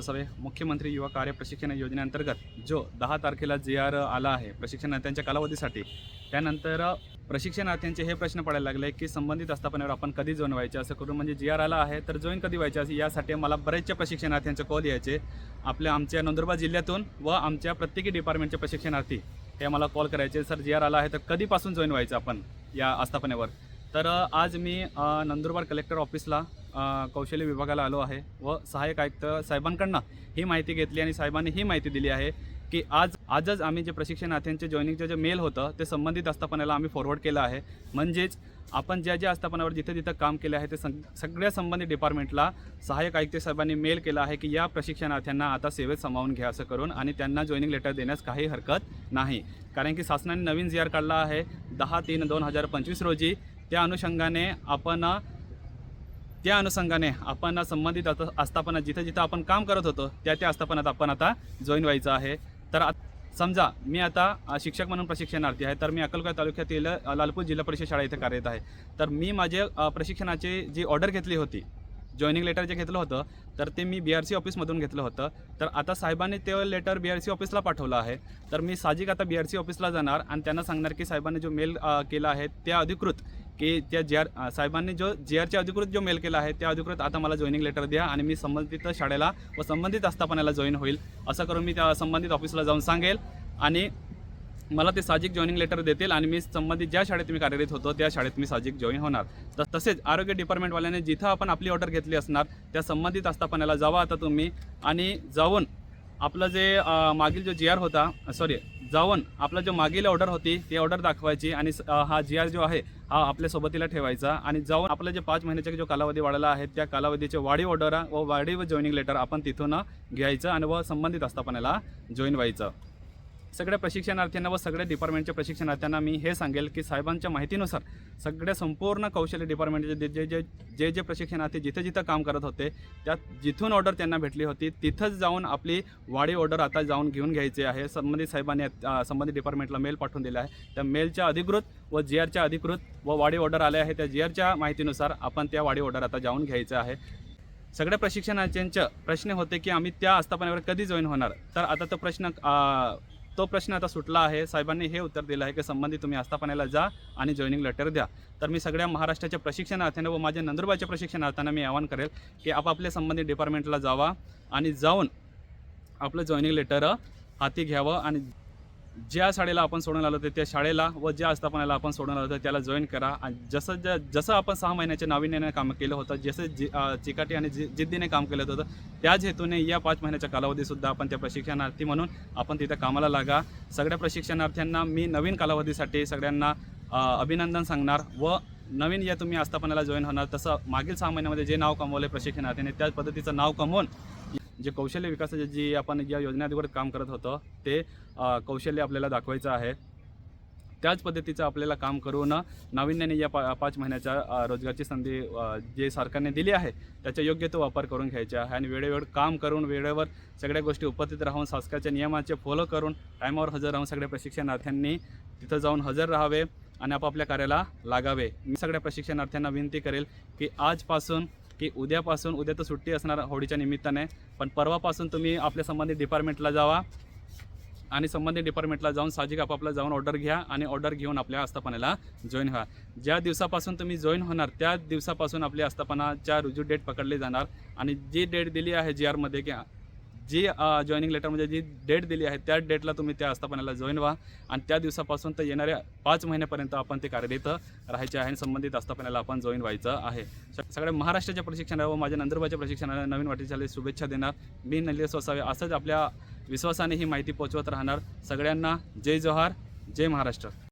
सोसावे मुख्यमंत्री युवा कार्य प्रशिक्षण योजनेअंतर्गत जो दहा तारखेला जे आर आला आहे प्रशिक्षणार्थ्यांच्या कालावधीसाठी त्यानंतर प्रशिक्षणार्थ्यांचे हे प्रश्न पडायला लागले की संबंधित आस्थापनेवर आपण कधी जॉईन व्हायचे? असं करून म्हणजे जी आर आला आहे तर जॉईन कधी व्हायचे? असं यासाठी मला बरेचशा प्रशिक्षणार्थ्यांचे कॉल यायचे. आपल्या आमच्या नंदुरबार जिल्ह्यातून व आमच्या प्रत्येकी डिपार्टमेंटचे प्रशिक्षणार्थी हे मला कॉल करायचे सर जी आर आला आहे तर कधीपासून जॉईन व्हायचं आपण या आस्थापनेवर? तर आज मी नंदुरबार कलेक्टर ऑफिसला कौशल्य विभागाला आलो आहे व सहाय्यक आयुक्त साहेबांकडनं ही माहिती घेतली आणि साहेबांनी ही माहिती दिली आहे की आज आजच आम्ही जे प्रशिक्षणार्थ्यांचे जॉईनिंगचं जे मेल होतं ते संबंधित आस्थापनाला आम्ही फॉरवर्ड केलं आहे. म्हणजेच आपण ज्या ज्या आस्थापनावर जिथे जिथं काम केलं आहे ते सगळ्या संबंधित डिपार्टमेंटला सहाय्यक आयुक्त साहेबांनी मेल केला आहे की या प्रशिक्षणार्थ्यांना आता सेवेत सामावून घ्या असं करून आणि त्यांना जॉईनिंग लेटर देण्यास काही हरकत नाही. कारण की शासनाने नवीन जी आर काढला आहे दहा तीन दोन हजार पंचवीस रोजी. त्या अनुषंगाने आपण त्या अनुषंगाने आपण संबंधित आस्थापना जिथं जिथं आपण काम करत होतो त्या त्या आस्थापनात आपण आता जॉईन व्हायचं आहे. तर समजा मी आता शिक्षक म्हणून प्रशिक्षणार्थी आहे तर मी अक्कलकोट तालुक्यातील लालपूर जिल्हा परिषद शाळा इथे कार्यरत आहे. तर मी माझे प्रशिक्षणाची जी ऑर्डर घेतली होती जॉईनिंग लेटर जे घेतलं होतं तर ते मी बी आर सी ऑफिसमधून घेतलं होतं. तर आता साहेबांनी ते लेटर बी आर सी ऑफिसला पाठवलं आहे. तर मी साहजिक आता बी आर सी ऑफिसला जाणार आणि त्यांना सांगणार की साहेबांनी जो मेल केला आहे त्या अधिकृत की त्या जी आर साहेबांनी जो जी आरच्या अधिकृत जो मेल केला आहे त्या अधिकृत आता मला जॉईनिंग लेटर द्या आणि मी संबंधित शाळेला व संबंधित आस्थापनाला जॉईन होईल. असं करून मी त्या संबंधित ऑफिसला जाऊन सांगेल आणि मला ते साहजिक जॉईनिंग लेटर देतील आणि मी संबंधित ज्या शाळेत मी कार्यरत होतो त्या शाळेत मी साहजिक जॉईन होणार. तर तसेच आरोग्य डिपार्टमेंटवाल्याने जिथं आपण आपली ऑर्डर घेतली असणार त्या संबंधित आस्थापनाला जावा आता तुम्ही आणि जाऊन आपलं जे मागील जो जी आर होता सॉरी जाऊन आपला जो मागील ऑर्डर होती ती ऑर्डर दाखवायची आणि हा जी आर जो आहे हा आपल्या सोबतीला ठेवायचा आणि जाऊन आपलं जे पाच महिन्याचा जो कालावधी वाढला आहे त्या कालावधीचे वाढीव ऑर्डर व वाढीव जॉईनिंग लेटर आपण तिथून घ्यायचं आणि व संबंधित आस्थापनाला जॉईन व्हायचं. सगळ्या प्रशिक्षणार्थ्यांना व सगळ्या डिपार्टमेंटच्या प्रशिक्षणार्थ्यांना मी हे सांगेल की साहेबांच्या माहितीनुसार सगळ्या संपूर्ण कौशल्य डिपार्टमेंटचे जे जे जे जे जे प्रशिक्षणार्थी जिथं जिथं काम करत होते त्यात जिथून ऑर्डर त्यांना भेटली होती तिथंच जाऊन आपली वाडी ऑर्डर आता जाऊन घेऊन घ्यायची आहे. संबंधित साहेबांनी संबंधित डिपार्टमेंटला मेल पाठवून दिला आहे. त्या मेलच्या अधिकृत व जी आरच्या अधिकृत व वाडी ऑर्डर आल्या आहे त्या जी आरच्या माहितीनुसार आपण त्या वाडी ऑर्डर आता जाऊन घ्यायचं आहे. सगळ्या प्रशिक्षणार्थ्यांचे प्रश्न होते की आम्ही त्या आस्थापनावर कधी जॉईन होणार? तर आता तो प्रश्न तो प्रश्न आता सुटला आहे. साहेबांनी हे उत्तर दिलं आहे की संबंधित तुम्ही आस्थापनेला जा आणि जॉईनिंग लेटर द्या. तर मी सगळ्या महाराष्ट्राच्या प्रशिक्षणार्थ्यांना व माझ्या नंदुरबारच्या प्रशिक्षणार्थ्यांना मी आवाहन करेल की आपापल्या संबंधित डिपार्टमेंटला जावा आणि जाऊन आपलं जॉईनिंग लेटर हाती घ्यावं आणि ज्या शाळेला आपण सोडून आलो होतो त्या शाळेला व ज्या आस्थापनाला आपण सोडून आलो होतो त्याला जॉईन करा. आणि जसं ज जसं आपण सहा महिन्याच्या नाविन्याने काम केलं होतं जसं जि चिकाटी आणि जि जिद्दीने काम केलं होतं त्याच हेतूने या पाच महिन्याच्या कालावधीसुद्धा आपण त्या प्रशिक्षणार्थी म्हणून आपण तिथं कामाला लागा. सगळ्या प्रशिक्षणार्थ्यांना मी नवीन कालावधीसाठी सगळ्यांना अभिनंदन सांगणार व नवीन या तुम्ही आस्थापनाला जॉईन होणार. तसं मागील सहा महिन्यामध्ये जे नाव कमवले प्रशिक्षणार्थीने त्याच पद्धतीचं नाव कमवून जे कौशल्य विकासाचे जी आपण ज्या योजनेवर काम करत होतो ते कौशल्य आपल्याला दाखवायचं आहे. त्याच पद्धतीचं आपल्याला काम करून नाविन्याने या पा पाच महिन्याच्या रोजगारची संधी जे सरकारने दिली आहे त्याचा योग्य तो वापर करून घ्यायचा आहे. आणि वेळेवर काम करून वेळेवर सगळ्या गोष्टी उपस्थित राहून शासकाच्या नियमाचे फॉलो करून टायमावर हजर राहून सगळ्या प्रशिक्षणार्थ्यांनी तिथं जाऊन हजर राहावे आणि आपापल्या कार्याला लागावे. मी सगळ्या प्रशिक्षणार्थ्यांना विनंती करेल की आजपासून की उद्यापासून उद्या तर सुट्टी असणार होळीच्या निमित्ताने पण परवापासून तुम्ही आपल्या संबंधित डिपार्टमेंटला जावा आणि संबंधित डिपार्टमेंटला जाऊन साहजिक आपापला जाऊन ऑर्डर घ्या आणि ऑर्डर घेऊन आपल्या आस्थापनाला जॉईन व्हा. ज्या दिवसापासून तुम्ही जॉईन होणार त्या दिवसापासून आपली आस्थापनाच्या रुजू डेट पकडली जाणार आणि जी डेट दिली आहे जी आरमध्ये की जी जॉईनिंग लेटरमध्ये म्हणजे जी डेट दिली आहे त्या डेटला तुम्ही त्या आस्थापनाला जॉईन व्हा. आणि त्या दिवसापासून तर येणाऱ्या पाच महिन्यापर्यंत आपण ते कार्यरत राहायचे आहे आणि संबंधित आस्थापनाला आपण जॉईन व्हायचं आहे. सगळ्या महाराष्ट्राच्या प्रशिक्षणाला व माझ्या नंदुरबारच्या प्रशिक्षणाला नवीन वाटेच्या शुभेच्छा देणार. मी नलिस वसावे असंच आपल्या विश्वासाने ही माहिती पोहोचवत राहणार. सगळ्यांना जय जोहार जय महाराष्ट्र.